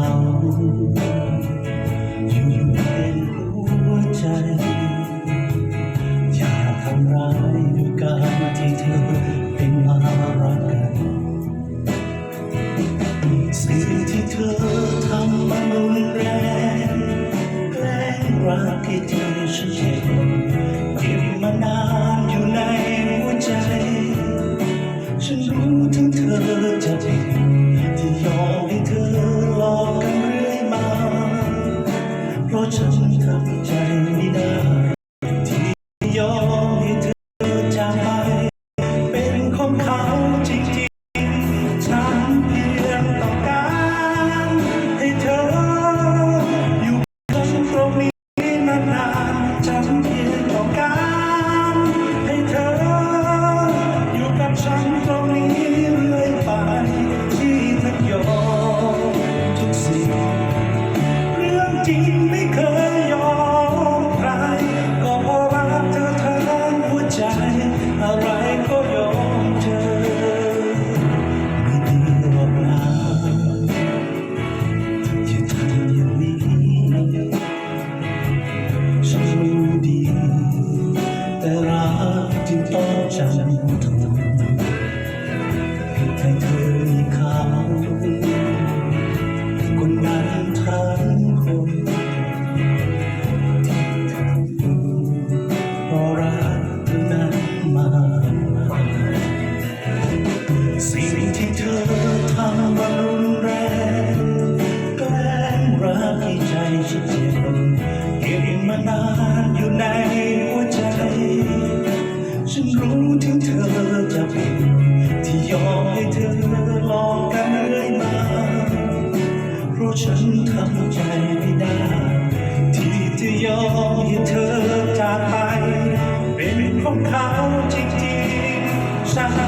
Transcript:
final. 若真的比 มานานอยู่ในหัวใจ ฉันรู้ถึงเธอจะเป็นที่ยอมให้เธอหลอกกันเรื่อยมา เพราะฉันทำใจไม่ได้ ที่จะยอมให้เธอจากไป เป็นของเขาจริงๆฉัน